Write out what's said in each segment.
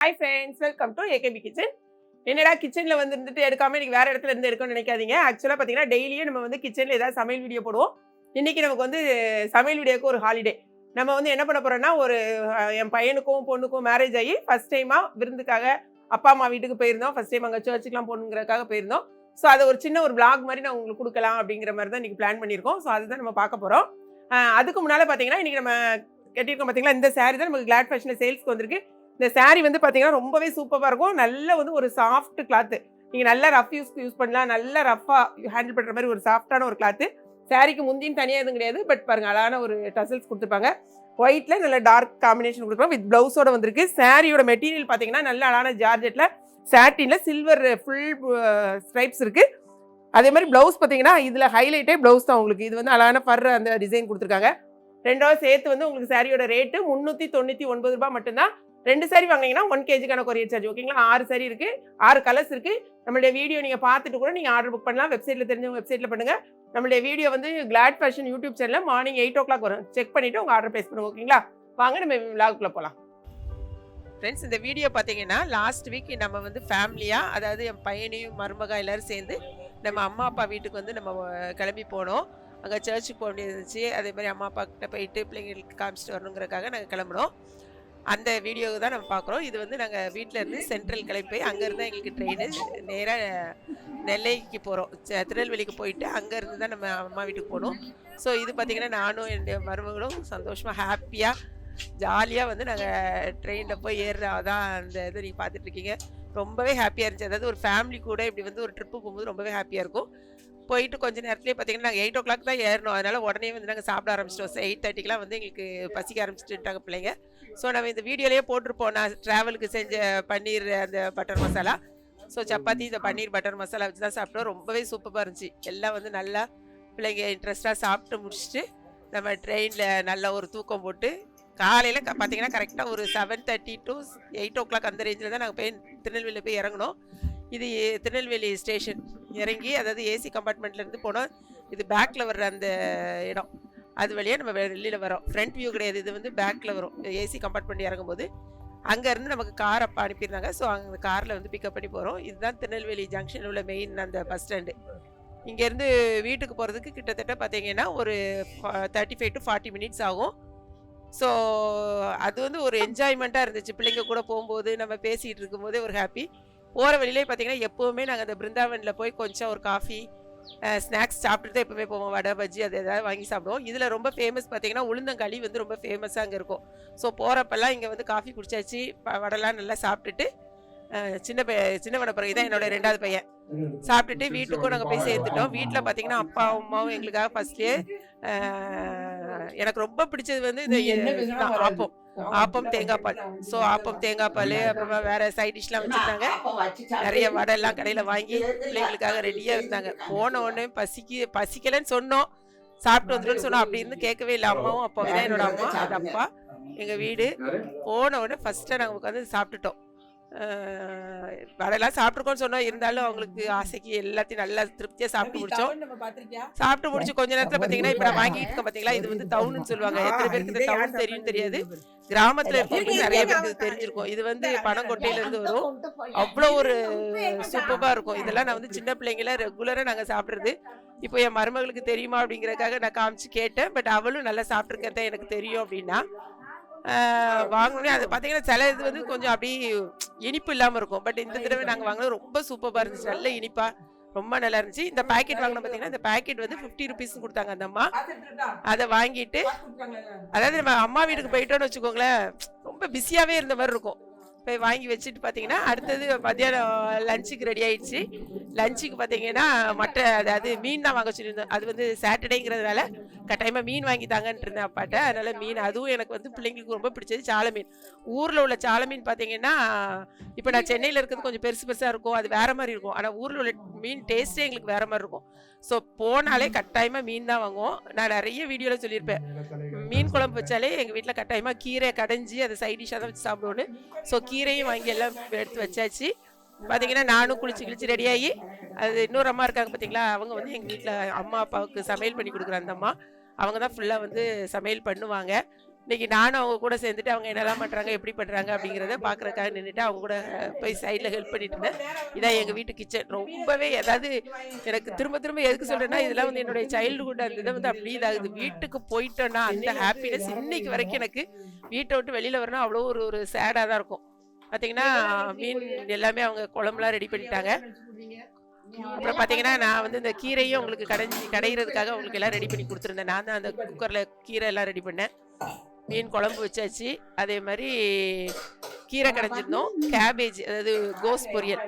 Hi friends welcome to AKP kitchen என்னடா கிச்சனில் வந்து இருந்துட்டு எடுக்காம இன்றைக்கி வேற இடத்துல இருந்து எடுக்கணும்னு நினைக்காதீங்க. ஆக்சுவலாக பார்த்தீங்கன்னா டெய்லியும் நம்ம வந்து கிச்சனில் ஏதாவது சமையல் வீடியோ போடுவோம். இன்றைக்கி நமக்கு வந்து சமையல் வீடியோக்கு ஒரு ஹாலிடே நம்ம வந்து என்ன பண்ண போகிறோன்னா ஒரு என் பையனுக்கும் பொண்ணுக்கும் மேரேஜ் ஆகி ஃபஸ்ட் டைமாக விருந்துக்காக அப்பா அம்மா வீட்டுக்கு போயிருந்தோம். ஃபஸ்ட் டைம் அங்கே சர்ச்சுக்குலாம் போகணுங்கிறதுக்காக போயிருந்தோம். ஸோ அதை ஒரு சின்ன ஒரு பிளாக் மாதிரி நான் உங்களுக்கு கொடுக்கலாம் அப்படிங்கிற மாதிரி தான் இன்றைக்கி பிளான் பண்ணியிருக்கோம். ஸோ அதுதான் நம்ம பார்க்க போகிறோம் அதுக்கு முன்னால் பார்த்தீங்கன்னா இன்றைக்கி நம்ம கட்டியிருக்கோம் பார்த்தீங்களா இந்த சேரீ தான் நமக்கு கிளாட் ஃபேஷனில் சேல்ஸ்க்கு வந்திருக்கு. இந்த சாரீ வந்து பார்த்தீங்கன்னா ரொம்பவே சூப்பராக இருக்கும். நல்ல வந்து ஒரு சாஃப்ட் கிளாத்து நீங்கள் நல்லா ரஃப் யூஸ்க்கு யூஸ் பண்ணலாம். நல்லா ரஃபாக ஹேண்டில் பண்ணுற மாதிரி ஒரு சாஃப்டான ஒரு கிளாத்து சாரீக்கு முந்தின்னு தனியாக எதுவும் கிடையாது. பட் பாருங்க அழகான ஒரு டசல்ஸ் கொடுத்துருப்பாங்க. ஒயிட்டில் நல்ல டார்க் காம்பினேஷன் கொடுக்குறோம் வித் ப்ளவுஸோட வந்திருக்கு. சாரியோட மெட்டீரியல் பார்த்தீங்கன்னா நல்ல அழகான ஜார்ஜெட்டில் சாட்டினில் சில்வர் ஃபுல் ஸ்ட்ரைப்ஸ் இருக்குது அதே மாதிரி ப்ளவுஸ் பார்த்தீங்கன்னா இதில் ஹைலைட்டே ப்ளவுஸ் தான் உங்களுக்கு. இது வந்து அழகான ஃபர் அந்த டிசைன் கொடுத்துருக்காங்க. ரெண்டாவது சேர்த்து வந்து உங்களுக்கு சாரியோட ரேட்டு முந்நூற்றி தொண்ணூற்றி ஒன்பது ரூபாய் மட்டும்தான். ரெண்டு சாரி வாங்கினீங்கன்னா ஒன் கேஜிக்கான கொரியர் சார்ஜ் ஓகேங்களா ஆறு சாரி இருக்குது ஆறு கலர்ஸ் இருக்குது நம்மளுடைய வீடியோ நீங்கள் பார்த்துட்டு கூட நீங்கள் ஆர்டர் புக் பண்ணலாம். வெப்சைட்டில் தெரிஞ்சவங்க வெப்சைட்டில் பண்ணுங்கள் நம்மளுடைய வீடியோ வந்து கிளாட் ஃபேஷன் யூடியூப் சேனலில் மார்னிங் எயிட் ஓ கிளாக் வரும். செக் பண்ணிவிட்டு உங்கள் ஆர்டர் ப்ளேஸ் பண்ணுங்க. ஓகேங்களா வாங்க நம்ம விலாகுக்குள்ளே போகலாம் ஃப்ரெண்ட்ஸ் இந்த வீடியோ பார்த்தீங்கன்னா லாஸ்ட் வீக் நம்ம வந்து ஃபேமிலியாக அதாவது என் பையனையும் மருமகா எல்லோரும் சேர்ந்து நம்ம அம்மா அப்பா வீட்டுக்கு வந்து நம்ம கிளம்பி போனோம். அங்கே சர்ச்சுக்கு போக வேண்டியது இருந்துச்சு. அதே மாதிரி அம்மா அப்பா கிட்ட போயிட்டு பிள்ளைங்களுக்கு காமிச்சிட்டு வரணுங்கிறக்காக நாங்கள் கிளம்புனோம். அந்த வீடியோவை தான் நம்ம பார்க்குறோம். இது வந்து நாங்கள் வீட்டில் இருந்து சென்ட்ரல் கிளம்பி போய் அங்கேருந்து எங்களுக்கு ட்ரெயின் நேராக நெல்லைக்கு போகிறோம் திருநெல்வேலிக்கு போயிட்டு அங்கேருந்து தான் நம்ம அம்மா வீட்டுக்கு போகணும். ஸோ இது பார்த்திங்கன்னா நானும் என்னுடைய மருமகளும் சந்தோஷமாக ஹாப்பியாக ஜாலியாக வந்து நாங்கள் ட்ரெயினில் போய் ஏறுறதா தான் அந்த இது நீங்கள் பார்த்துட்ருக்கீங்க ரொம்பவே ஹாப்பியாக இருந்துச்சு. அதாவது ஒரு ஃபேமிலி கூட இப்படி வந்து ஒரு ட்ரிப்பு போகும்போது ரொம்பவே ஹாப்பியாக இருக்கும். போயிட்டு கொஞ்ச நேரத்துலேயே பார்த்தீங்கன்னா நாங்கள் எயிட் ஓ கிளாக் தான் ஏறணும். அதனால் உடனே வந்து நாங்கள் சாப்பிட ஆரம்பிச்சிட்டோம். எயிட் தேர்ட்டிக்கெலாம் வந்து எங்களுக்கு பசிக்க ஆரம்பிச்சிட்டுட்டாங்க பிள்ளைங்க. ஸோ நம்ம இந்த வீடியோலேயே போட்டிருப்போம். நான் ட்ராவலுக்கு செஞ்ச பன்னீர் அந்த பட்டர் மசாலா ஸோ சப்பாத்தி இந்த பன்னீர் பட்டர் மசாலா வச்சு தான் சாப்பிட்டோம். ரொம்பவே சூப்பராக இருந்துச்சு. எல்லாம் வந்து நல்லா பிள்ளைங்க இன்ட்ரெஸ்ட்டாக சாப்பிட்டு முடிச்சுட்டு நம்ம ட்ரெயினில் நல்ல ஒரு தூக்கம் போட்டு காலையில் க பார்த்தீங்கன்னா கரெக்டாக ஒரு seven thirty to eight o'clock அந்த ரேஞ்சில் தான் நாங்கள் போய் திருநெல்வேலியில் போய் இறங்கணும் இது திருநெல்வேலி ஸ்டேஷன் இறங்கி அதாவது ஏசி கம்பார்ட்மெண்ட்லேருந்து போனோம். இது பேக்கில் வர்ற அந்த இடம். அது வழியாக நம்ம வெளியில் வரோம் ஃப்ரண்ட் வியூ கிடையாது. இது வந்து பேக்கில் வரும். ஏசி கம்பார்ட் பண்ணி இறங்கும்போது அங்கேருந்து நமக்கு கார் அப்போ அனுப்பியிருந்தாங்க. ஸோ அங்கே காரில் வந்து பிக்கப் பண்ணி போகிறோம் இதுதான் திருநெல்வேலி ஜங்ஷனில் உள்ள மெயின் அந்த பஸ் ஸ்டாண்டு இங்கேருந்து வீட்டுக்கு போகிறதுக்கு கிட்டத்தட்ட பார்த்தீங்கன்னா ஒரு thirty five to forty minutes ஆகும். ஸோ அது வந்து ஒரு என்ஜாய்மெண்ட்டாக இருந்துச்சு. பிள்ளைங்க கூட போகும்போது நம்ம பேசிகிட்டு இருக்கும்போதே ஒரு ஹாப்பி போகிற வழியிலே பார்த்தீங்கன்னா எப்போவுமே நாங்கள் அந்த பிருந்தாவனில் போய் கொஞ்சம் ஒரு காஃபி ஸ்நாக்ஸ் சாப்பிட்டுட்டு எப்பவுமே போவோம். வடை பஜ்ஜி அது எதாவது வாங்கி சாப்பிடுவோம். இதில் ரொம்ப ஃபேமஸ் பார்த்தீங்கன்னா உளுந்தங்களி வந்து ரொம்ப ஃபேமஸாக அங்கே இருக்கும். ஸோ போகிறப்பெல்லாம் இங்கே வந்து காஃபி குடிச்சாச்சு. வடைலாம் நல்லா சாப்பிட்டுட்டு சின்ன பையன் சின்ன வடை பிறகு தான் என்னோட ரெண்டாவது பையன். சாப்பிட்டுட்டு வீட்டுக்கும் நாங்கள் போய் சேர்த்துட்டோம். வீட்டில் பார்த்தீங்கன்னா அப்பா அம்மாவும் எங்களுக்காக ஃபர்ஸ்ட்லேயே எனக்கு ரொம்ப பிடிச்சது வந்து இந்த ஆப்பம். ஆப்பம் தேங்காய் பால் ஸோ ஆப்பம் தேங்காய் பால் அப்புறமா வேற சைட் டிஷ்லாம் வச்சுருந்தாங்க. நிறைய வடை எல்லாம் கடையில் வாங்கி பிள்ளைங்களுக்காக ரெடியாக இருந்தாங்க. போன உடனே பசிக்கு பசிக்கலைன்னு சொன்னோம். சாப்பிட்டு வந்துடுன்னு சொன்னோம். அப்படி இருந்து கேட்கவே இல்லை. அம்மாவும் அப்பாவும் தான் என்னோட அம்மா அது அப்பா எங்கள் வீடு போன உடனே ஃபஸ்ட்டாக நாங்கள் உட்காந்து சாப்பிட்டுட்டோம். வடையெல்லாம் சாப்பிட்ருக்கோம்னு சொன்னோம் இருந்தாலும் அவங்களுக்கு ஆசைக்கு எல்லாத்தையும் நல்லா திருப்தியாக சாப்பிட்டு முடிச்சோம். சாப்பிட்டு முடிச்சு கொஞ்ச நேரத்தில் பார்த்தீங்கன்னா இப்போ நான் வாங்கிட்டு இருக்கேன் பார்த்தீங்களா இது வந்து டவுன்னு சொல்லுவாங்க. எத்தனை பேருக்கு இந்த டவுன் தெரியும் தெரியாது. கிராமத்தில் இருக்கவங்களுக்கு நிறைய பேருக்கு தெரிஞ்சிருக்கும். இது வந்து பனங்கொட்டையில இருந்து வரும். அவ்வளோ ஒரு சூப்பராக இருக்கும். இதெல்லாம் நான் வந்து சின்ன பிள்ளைங்கள ரெகுலராக நாங்கள் சாப்பிட்றது. இப்போ என் மருமகளுக்கு தெரியுமா அப்படிங்கறதுக்காக நான் காமிச்சு கேட்டேன். பட் அவளும் நல்லா சாப்பிட்ருக்கேன் தான் எனக்கு தெரியும் அப்படின்னா வாங்கினோடனே அது பார்த்தீங்கன்னா சில இது வந்து கொஞ்சம் அப்படி இனிப்பு இல்லாமல் இருக்கும். பட் இந்த தடவை நாங்கள் வாங்கினது ரொம்ப சூப்பராக இருந்துச்சு. நல்ல இனிப்பா ரொம்ப நல்லா இருந்துச்சு. இந்த பாக்கெட் வாங்கினோம் பார்த்தீங்கன்னா இந்த பாக்கெட் வந்து ஃபிஃப்டி ருபீஸ் கொடுத்தாங்க அந்த அம்மா. அதை வாங்கிட்டு அதாவது நம்ம அம்மா வீட்டுக்கு போயிட்டோம்னு வச்சுக்கோங்களேன் ரொம்ப பிஸியாகவே இருந்த மாதிரி இருக்கும். போய் வாங்கி வச்சுட்டு பார்த்தீங்கன்னா அடுத்தது மத்தியானம் லஞ்சுக்கு ரெடி ஆயிடுச்சு. லஞ்சுக்கு பார்த்தீங்கன்னா மட்டை அதாவது மீன் தான் வாங்க சொல்லியிருந்தோம். அது வந்து சாட்டர்டேங்கிறதுனால கட்டாயமாக மீன் வாங்கி தாங்கன்ட்டு இருந்தேன் அப்பாட்ட. அதனால் மீன் அதுவும் எனக்கு வந்து பிள்ளைங்களுக்கு ரொம்ப பிடிச்சது சால மீன். ஊரில் உள்ள சாலை மீன் பார்த்தீங்கன்னா இப்போ நான் சென்னையில் இருக்கிறது கொஞ்சம் பெருசு பெருசாக இருக்கும். அது வேறு மாதிரி இருக்கும். ஆனால் ஊரில் உள்ள மீன் டேஸ்ட்டே எங்களுக்கு வேறு மாதிரி இருக்கும். ஸோ போனாலே கட்டாயமாக மீன் தான் வாங்குவோம். நான் நிறைய வீடியோவில் சொல்லியிருப்பேன். மீன் குழம்பு வச்சாலே எங்கள் வீட்டில் கட்டாயமாக கீரை கடைஞ்சி அதை சைட் டிஷ்ஷாக தான் வச்சு சாப்பிடுவோன்னு ஸோ கீரையும் வாங்கி எல்லாம் எடுத்து வச்சாச்சு. பார்த்தீங்கன்னா நானும் குளிச்சு கிழிச்சு ரெடியாகி அது இன்னொரு அம்மா இருக்காங்க பார்த்தீங்களா அவங்க வந்து எங்கள் வீட்டில் அம்மா அப்பாவுக்கு சமையல் பண்ணி கொடுக்குற அந்த அம்மா. அவங்க தான் ஃபுல்லாக வந்து சமையல் பண்ணுவாங்க. இன்னைக்கு நானும் அவங்க கூட சேர்ந்துட்டு அவங்க என்னெல்லாம் பண்ணுறாங்க எப்படி பண்ணுறாங்க அப்படிங்கிறத பார்க்குறக்காக நின்றுட்டு அவங்க கூட போய் சைடில் ஹெல்ப் பண்ணிட்டு இருந்தேன். இதான் எங்கள் வீட்டு கிச்சன் ரொம்பவே ஏதாவது எனக்கு திரும்ப திரும்ப எதுக்கு சொல்கிறேன்னா இதெல்லாம் வந்து என்னுடைய சைல்டுஹுட் அந்த இதை வந்து அப்படி இதாகுது. வீட்டுக்கு போயிட்டோன்னா அந்த ஹாப்பினஸ் இன்னைக்கு வரைக்கும் எனக்கு வீட்டை விட்டு வெளியில் வரணும் அவ்வளோ ஒரு ஒரு சேடாக தான் இருக்கும். பார்த்தீங்கன்னா மீன் எல்லாமே அவங்க குழம்புலாம் ரெடி பண்ணிட்டாங்க. அப்புறம் பார்த்தீங்கன்னா நான் வந்து இந்த கீரையும் உங்களுக்கு கடைஞ்சி கடையிறதுக்காக உங்களுக்கு எல்லாம் ரெடி பண்ணி கொடுத்துருந்தேன். நான் தான் அந்த குக்கரில் கீரை எல்லாம் ரெடி பண்ணேன். மீன் குழம்பு வச்சாச்சு. அதே மாதிரி கீரை கடைஞ்சிருந்தோம். கேபேஜ் அதாவது கோஸ் பொரியல்.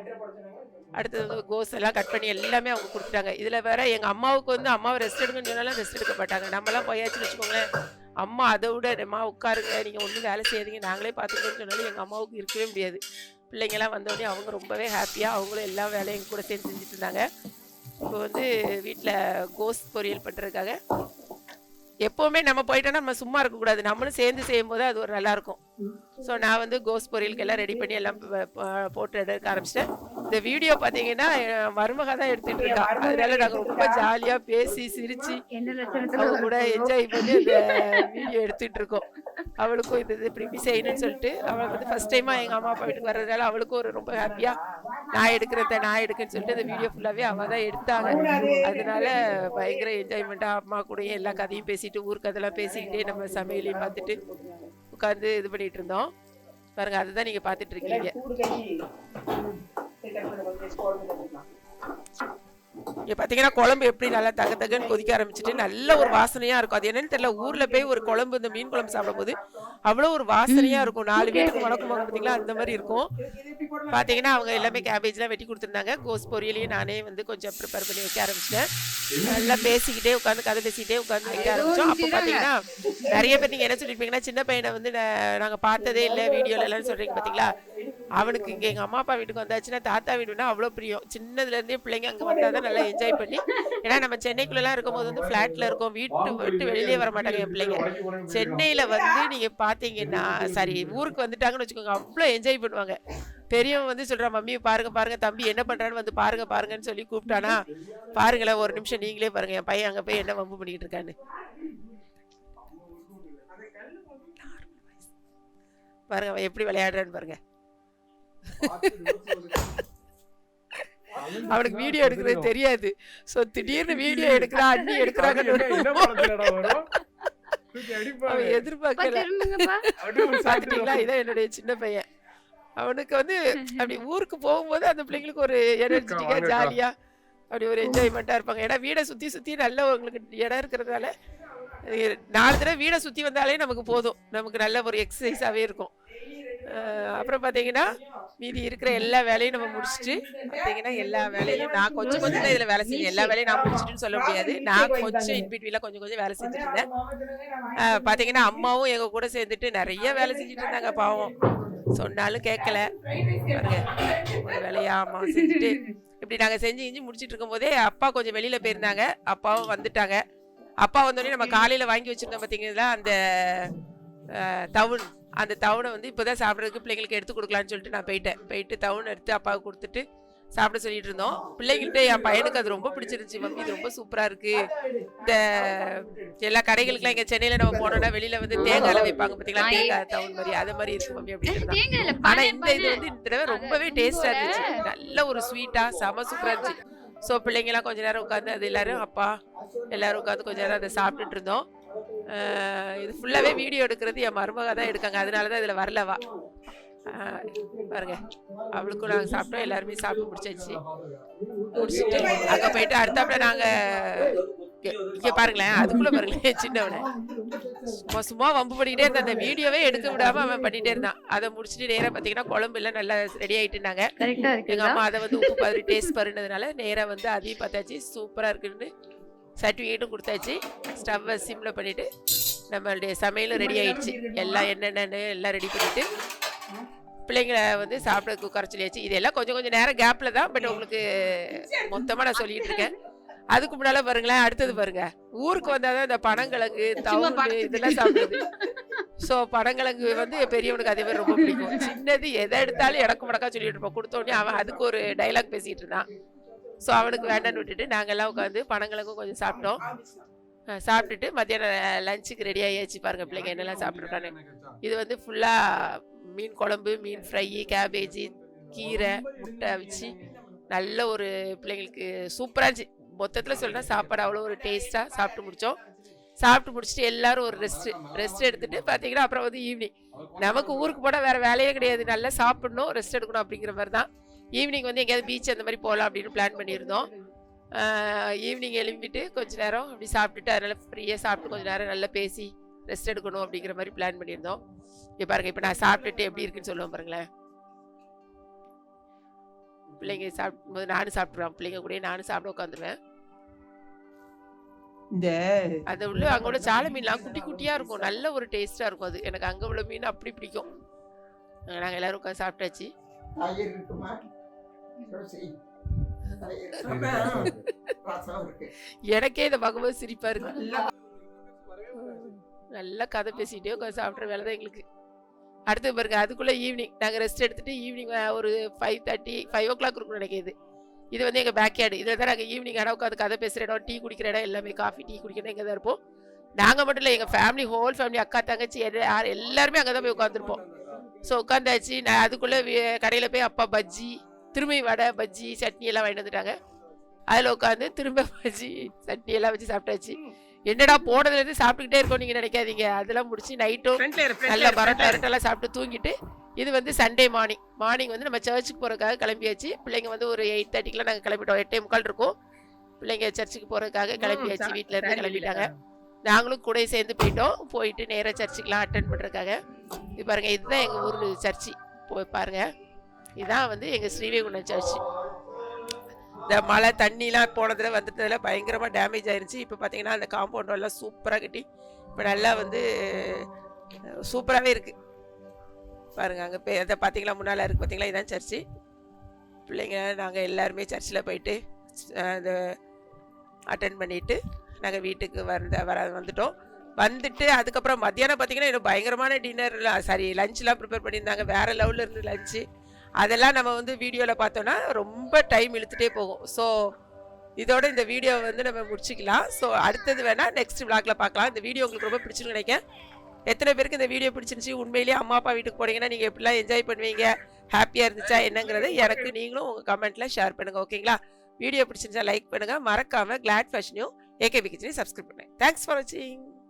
அடுத்தது கோஸ் எல்லாம் கட் பண்ணி எல்லாமே அவங்க கொடுத்துட்டாங்க. இதில் வேற எங்கள் அம்மாவுக்கு வந்து அம்மாவை ரெஸ்ட் எடுங்கன்னு சொன்னாலும் ரெஸ்ட் எடுக்க மாட்டாங்க. நம்மலாம் போயாச்சுன்னு வச்சுக்கோங்களேன். அம்மா அதை விட அம்மா உட்காருங்க. நீங்கள் ஒன்றும் வேலை செய்யாதீங்க. நாங்களே பார்த்துக்கணும்னு சொன்னாலும் எங்கள் அம்மாவுக்கு இருக்கவே முடியாது. பிள்ளைங்கெல்லாம் வந்தோடனே அவங்க ரொம்பவே ஹாப்பியாக அவங்களும் எல்லா வேலையும் எங்கள் கூட சேர்ந்து செஞ்சுட்டு இருந்தாங்க. இப்போ வந்து வீட்டில் கோஸ் பொரியல் பண்ணுறதுக்காக எப்போவுமே நம்ம போயிட்டோம்னா நம்ம சும்மா இருக்கக்கூடாது நம்மளும் சேர்ந்து செய்யும்போது அது ஒரு நல்லா இருக்கும். ஸோ நான் வந்து கோஸ் பொரியலுக்கு எல்லாம் ரெடி பண்ணி எல்லாம் போட்டு எடுக்க ஆரம்பிச்சிட்டேன். இந்த வீடியோ பார்த்தீங்கன்னா என் மருமக தான் எடுத்துட்டு இருக்கா. அதனால நாங்கள் ரொம்ப ஜாலியாக பேசி சிரிச்சு அவங்க கூட என்ஜாய் பண்ணி இந்த வீடியோ எடுத்துட்டு இருக்கோம். அவளுக்கும் இது இப்படி இப்படி செய்யணும்னு சொல்லிட்டு அவள் வந்து ஃபர்ஸ்ட் டைமா எங்க அம்மா அப்பா வீட்டுக்கு வர்றதுனால அவளுக்கும் ஒரு ரொம்ப ஹாப்பியா நான் எடுக்கிறத நான் எடுக்கேன்னு சொல்லிட்டு இந்த வீடியோ ஃபுல்லாவே அவ தான் எடுத்தாங்க. அதனால பயங்கர என்ஜாய்மெண்ட்டா அம்மா கூடயும் எல்லா கதையும் பேசிட்டு ஊர் கதையெல்லாம் பேசிக்கிட்டே நம்ம சமையலையும் பார்த்துட்டு உட்காந்து இது பண்ணிட்டு இருந்தோம். பாருங்க அதுதான் நீங்க பார்த்துட்டு இருக்கீங்க. formülü bulmak. இங்க பாத்தீங்கன்னா குழம்பு எப்படி நல்லா தக தகன்னு கொதிக்க ஆரம்பிச்சிட்டு நல்ல ஒரு வாசனையா இருக்கும். அது என்னன்னு தெரியல ஊர்ல போய் ஒரு குழம்பு இந்த மீன் குழம்பு சாப்பிடும்போது அவ்வளவு ஒரு வாசனையா இருக்கும். நாலு வீட்டுக்கு மணக்கும் பாத்தீங்களா அந்த மாதிரி இருக்கும். பாத்தீங்கன்னா அவங்க எல்லாமே கேபேஜ்லாம் வெட்டி கொடுத்துருந்தாங்க. கோஸ் பொரியலையும் நானே வந்து கொஞ்சம் ப்ரிப்பேர் பண்ணி வைக்க ஆரம்பிச்சிட்டேன். நல்லா பேசிக்கிட்டே உட்காந்து கதை பேசிக்கிட்டே உட்காந்து வைக்க ஆரம்பிச்சோம். அப்போ பாத்தீங்கன்னா நிறைய பேர் நீங்க என்ன சொல்லிருப்பீங்கன்னா சின்ன பையனை வந்து நா- நாங்க பார்த்ததே இல்லை வீடியோல எல்லாம் சொல்றீங்க பாத்தீங்களா? அவனுக்கு இங்க எங்க அம்மா அப்பா வீட்டுக்கு வந்தாச்சுன்னா தாத்தா வீடுனா அவ்வளவு பிரியம். சின்னதுல இருந்தே பிள்ளைங்க அங்க வந்தாதான் நல்லா என்ஜாய் பண்ணி. ஏன்னா நம்ம சென்னைக்குள்ள எல்லாம் இருக்கும்போது வந்து ஃபிளாட்ல இருக்கோம். வீட்டு விட்டு வெளியிலே வர மாட்டாங்க என் பிள்ளைங்க. சென்னையில வந்து நீங்க பாத்தீங்கன்னா சாரி ஊருக்கு வந்துட்டாங்கன்னு வச்சுக்கோங்க அவ்வளவு என்ஜாய் பண்ணுவாங்க. பெரியவன் வந்து சொல்றான் மம்மி பாருங்க பாருங்க தம்பி என்ன பண்றான்னு வந்து பாருங்க பாருங்கன்னு சொல்லி கூப்பிட்டானா பாருங்களேன் ஒரு நிமிஷம் நீங்களே பாருங்க என் பையன் அங்க போய் என்ன வம்பு பண்ணிட்டு இருக்கான்னு. பாருங்க அவன் எப்படி விளையாடுறான்னு பாருங்க. அவனுக்கு வீடியோ எடுக்கிறது தெரியாது. சோ திடீர்னு வீடியோ எடுக்கிறா அண்ணி என்ன எடுக்கிறாங்க எதிர்பார்க்கல. பாத்துட்டீங்களா? இதான் என்னுடைய சின்ன பையன். அவனுக்கு வந்து அப்படி ஊருக்கு போகும்போது அந்த பிள்ளைங்களுக்கு ஒரு எனர்ஜெட்டிக்கா. ஜாலியா அப்படி ஒரு என்ஜாய்மெண்ட்டா இருப்பாங்க. ஏன்னா வீடை சுத்தி சுத்தி நல்ல உங்களுக்கு இடம் இருக்கிறதுனால அஹ் நாலு தடவை வீடை சுத்தி வந்தாலே நமக்கு போதும். நமக்கு நல்ல ஒரு எக்ஸசைஸாவே இருக்கும். அப்புறம் பாத்தீங்கன்னா மீதி இருக்கிற எல்லா வேலையும் நம்ம முடிச்சுட்டு பாத்தீங்கன்னா எல்லா வேலையும் நான் கொஞ்சம் கொஞ்சம் தான் இதுல வேலை செஞ்சேன் எல்லா வேலையும் நான் முடிச்சிட்டுன்னு சொல்ல முடியாது. நான் கொஞ்சம் இன்பிட்வீல கொஞ்சம் கொஞ்சம் வேலை செஞ்சுட்டு இருந்தேன். ஆஹ் பாத்தீங்கன்னா அம்மாவும் எங்க கூட சேர்ந்துட்டு நிறைய வேலை செஞ்சுட்டு இருந்தாங்க பாவம். சொன்னாலும் கேட்கல வேலையா அம்மா செஞ்சுட்டு இப்படி நாங்க செஞ்சு இஞ்சி முடிச்சிட்டு இருக்கும் போதே அப்பா கொஞ்சம் வெளியில போயிருந்தாங்க. அப்பாவும் வந்துட்டாங்க. அப்பா வந்தோடனே நம்ம காலையில வாங்கி வச்சிருந்தோம் பாத்தீங்களா? அந்த டவுன் அந்த டவுனை வந்து இப்போதான் சாப்பிட்றதுக்கு பிள்ளைங்களுக்கு எடுத்து கொடுக்கலான்னு சொல்லிட்டு நான் போயிட்டேன். போயிட்டு டவுன் எடுத்து அப்பாவுக்கு கொடுத்துட்டு சாப்பிட சொல்லிட்டு இருந்தோம். பிள்ளைங்கள்ட்ட என் பையனுக்கு அது ரொம்ப பிடிச்சிருந்துச்சு. மம்மி இது ரொம்ப சூப்பரா இருக்கு. இந்த எல்லா கடைகளுக்குலாம் இங்க சென்னையில நம்ம போனோம்னா வெளியில வந்து தேங்காய்ல வைப்பாங்க பாத்தீங்களா? தேங்காய் டவுன் மாதிரி அது மாதிரி இருக்கு மம்மி அப்படின்னு சொன்னான். தேங்காயில ஆனா பனை இந்த இது வந்து இந்த தடவை ரொம்பவே டேஸ்டா இருந்துச்சு. நல்ல ஒரு ஸ்வீட்டா செம சூப்பரா இருந்துச்சு. ஸோ பிள்ளைங்கலாம் கொஞ்ச நேரம் உட்காந்து அது எல்லாரும் அப்பா எல்லாரும் உட்காந்து கொஞ்ச நேரம் அதை சாப்பிட்டுட்டு இருந்தோம். இது ஃபுல்லாவே வீடியோ எடுக்கிறது என் மருமக தான் எடுக்காங்க. அதனால தான் இதுல வரலவா? பாருங்க. அவளுக்கும் நாங்க சாப்பிட்டோம். எல்லாருமே சாப்பிட்டு முடிச்சாச்சு. முடிச்சுட்டு அங்க போயிட்டு அடுத்தாப்புல நாங்க இங்க- பாருங்களேன். அதுக்குள்ள பாருங்களேன் சின்னவனை. சும்மா சும்மா வம்பு பண்ணிக்கிட்டே இருந்தான். அந்த வீடியோவே எடுக்க விடாம அவன் பண்ணிட்டே இருந்தான். அதை முடிச்சுட்டு நேரா பாத்தீங்கன்னா குழம்பு எல்லாம் நல்லா ரெடி ஆயிட்டுனாங்க. கரெக்டா எங்க இருக்குங்களா? அம்மா அதை வந்து உப்பு பாரு டேஸ்ட் பாருன்றதுனால நேரா வந்து அதையும் பார்த்தாச்சு. சூப்பரா இருக்குன்னு சர்டிஃபிகேட்டும் கொடுத்தாச்சு. ஸ்டவ்வை சிம்ல பண்ணிட்டு நம்மளுடைய சமையலும் ரெடி ஆயிடுச்சு. எல்லாம் என்னென்னு எல்லாம் ரெடி பண்ணிட்டு பிள்ளைங்களை வந்து சாப்பிட உட்கார சொல்லியாச்சு. இதெல்லாம் கொஞ்சம் கொஞ்சம் நேரம் கேப்ல தான் பட் உங்களுக்கு மொத்தமா நான் சொல்லிட்டு இருக்கேன். அதுக்கு முன்னால பாருங்களேன் அடுத்தது பாருங்க. ஊருக்கு வந்தாதான் இந்த பனங்கிழங்கு தவுடு இதெல்லாம் சாப்பிடுது ஸோ பனங்கிழங்கு வந்து பெரியவனுக்கு அதே மாதிரி ரொம்ப பிடிக்கும். சின்னது எதை எடுத்தாலும் இடக்கு மடக்கா சொல்லிட்டு இருப்போம். கொடுத்த உடனே அவன் அதுக்கு ஒரு டைலாக் பேசிட்டு இருந்தான். ஸோ அவனுக்கு வேண்டான்னு விட்டுட்டு நாங்கள்லாம் உட்காந்து பணங்களுக்கும் கொஞ்சம் சாப்பிட்டோம். சாப்பிட்டுட்டு மத்தியானம் லஞ்சுக்கு ரெடி ஆகியாச்சு பாருங்க பிள்ளைங்க என்னெல்லாம் சாப்பிட்ருக்காங்க இது வந்து ஃபுல்லாக மீன் குழம்பு மீன் ஃப்ரை கேபேஜி கீரை முட்டை அவிச்சு நல்ல ஒரு பிள்ளைங்களுக்கு சூப்பராக இருந்துச்சு. மொத்தத்தில் சொல்கிறேன் சாப்பாடு அவ்வளோ ஒரு டேஸ்ட்டாக சாப்பிட்டு முடித்தோம் சாப்பிட்டு முடிச்சுட்டு எல்லாரும் ஒரு ரெஸ்ட் ரெஸ்ட் எடுத்துட்டு பார்த்தீங்கன்னா அப்புறம் வந்து ஈவினிங் நமக்கு ஊருக்கு போனால் வேறு வேலையே கிடையாது. நல்லா சாப்பிடணும் ரெஸ்ட் எடுக்கணும் அப்படிங்கிற மாதிரி தான் ஈவினிங் வந்து எங்கேயாவது பீச் அந்த மாதிரி போகலாம் அப்படின்னு பிளான் பண்ணியிருந்தோம். ஈவினிங் எழும்பிட்டு கொஞ்ச நேரம் அப்படி சாப்பிட்டுட்டு அதனால் ஃப்ரீயாக சாப்பிட்டு கொஞ்ச நேரம் நல்லா பேசி ரெஸ்ட் எடுக்கணும் அப்படிங்கிற மாதிரி பிளான் பண்ணியிருந்தோம். இப்போ பாருங்க இப்போ நான் சாப்பிட்டுட்டு எப்படி இருக்குன்னு சொல்லுவேன் பாருங்களேன். பிள்ளைங்க சாப்பிடும்போது நானும் சாப்பிட்ருவேன் பிள்ளைங்க கூட நானும் சாப்பிட உட்காந்துருவேன். இந்த அது உள்ள அங்க உள்ள சாலை மீன்லாம் குட்டி குட்டியா இருக்கும். நல்ல ஒரு டேஸ்டா இருக்கும் அது. எனக்கு அங்க உள்ள மீன் அப்படி பிடிக்கும். அஹ் நாங்க எல்லாரும் உட்காந்து சாப்பிட்டாச்சு. எனக்கே இதை பார்க்கும்போது சிரிப்பா இருக்கு. நல்லா நல்லா கதை பேசிட்டே உட்காந்து சாப்பிட்ற வேலை தான் எங்களுக்கு. அடுத்து பாருங்க அதுக்குள்ள ஈவினிங் நாங்க ரெஸ்ட் எடுத்துட்டு ஈவினிங் ஒரு five thirty five o'clock இருக்கும் நினைக்கிது இது வந்து எங்க பேக் யார்டு இதில் தான் நாங்கள் ஈவினிங் இடம் உட்காந்து கதை பேசுகிற இடம் டீ குடிக்கிற இடம் எல்லாமே காஃபி டீ குடிக்கிற இங்கே தான் இருப்போம். நாங்கள் மட்டும் இல்லை எங்கள் ஃபேமிலி ஹோல் ஃபேமிலி அக்கா தங்கச்சி எல்லா- யார் எல்லாருமே அங்கே தான் போய் உட்காந்துருப்போம் ஸோ உட்காந்தாச்சு நான் அதுக்குள்ளே கடையில் போய் அப்பா பஜ்ஜி திரும்பி வடை பஜ்ஜி சட்னி எல்லாம் வாங்கிட்டு வந்துட்டாங்க. அதில் உட்காந்து திரும்ப பஜ்ஜி சட்னி எல்லாம் வச்சு சாப்பிட்டாச்சு. என்னடா போனதுலேருந்து சாப்பிட்டுக்கிட்டே இருக்கோம் நீங்கள் நினைக்காதீங்க. அதெல்லாம் முடிச்சு நைட்டும் நல்ல பரோட்டா இரட்டெல்லாம் சாப்பிட்டு தூங்கிட்டு இது வந்து சண்டே மார்னிங் மார்னிங் வந்து நம்ம சர்ச்சுக்கு போகிறதுக்காக கிளம்பியாச்சு. பிள்ளைங்க வந்து ஒரு எயிட் தேர்ட்டிக்கெலாம் நாங்கள் கிளம்பிட்டோம். எட்டே முக்கால் இருக்கும். பிள்ளைங்க சர்ச்சுக்கு போகிறதுக்காக கிளம்பியாச்சு. வீட்டில் இருந்து கிளம்பிட்டாங்க. நாங்களும் கூட சேர்ந்து போயிட்டோம். போயிட்டு நேராக சர்ச்சுக்கெலாம் அட்டன் பண்ணுறதுக்காக இது பாருங்க இதுதான் எங்கள் ஊர் சர்ச்சு போய் பாருங்க. இதுதான் வந்து எங்கள் ஸ்ரீவைகுண்டம் சர்ச்சு இந்த மழை தண்ணிலாம் போனதில் வந்துட்டதில் பயங்கரமாக டேமேஜ் ஆயிருந்துச்சு இப்போ பார்த்தீங்கன்னா அந்த காம்பவுண்ட் எல்லாம் சூப்பராக கட்டி இப்போ நல்லா வந்து சூப்பராகவே இருக்குது பாருங்க அங்கே போய் அதை பார்த்தீங்களா முன்னால் இருக்குது பார்த்தீங்களா இதான் சர்ச்சு பிள்ளைங்க நாங்கள் எல்லாருமே சர்ச்சில் போயிட்டு அந்த அட்டன் பண்ணிட்டு நாங்கள் வீட்டுக்கு வந்த வர வந்துட்டோம். வந்துட்டு அதுக்கப்புறம் மத்தியானம் பார்த்தீங்கன்னா இன்னும் பயங்கரமான டின்னர்லாம் சாரி லஞ்ச்லாம் ப்ரிப்பேர் பண்ணியிருந்தாங்க. வேறு லெவலில் இருந்து லஞ்சு அதெல்லாம் நம்ம வந்து வீடியோவில் பார்த்தோன்னா ரொம்ப டைம் இழுத்துட்டே போகும். ஸோ இதோட இந்த வீடியோ வந்து நம்ம முடிச்சிக்கலாம். ஸோ அடுத்தது வேணால் நெக்ஸ்ட் விளாக்ல பார்க்கலாம். இந்த வீடியோ உங்களுக்கு ரொம்ப பிடிச்சிருக்கு நினைக்கிறேன். எத்தனை பேருக்கு இந்த வீடியோ பிடிச்சிருந்துச்சு? உண்மையிலேயே அம்மா அப்பா வீட்டுக்கு போனீங்கன்னா நீங்கள் எப்படிலாம் என்ஜாய் பண்ணுவீங்க? ஹாப்பியாக இருந்துச்சா? என்னங்கிறத எனக்கு நீங்களும் உங்கள் கமெண்ட்டில் ஷேர் பண்ணுங்கள் ஓகேங்களா வீடியோ பிடிச்சிருந்தா லைக் பண்ணுங்கள் மறக்காமல் கிளாட் ஃபேஷனையும் ஏகேபி கிச்சனையும் சப்ஸ்கிரைப் பண்ணுங்கள் தேங்க்ஸ் ஃபார் வாட்சிங்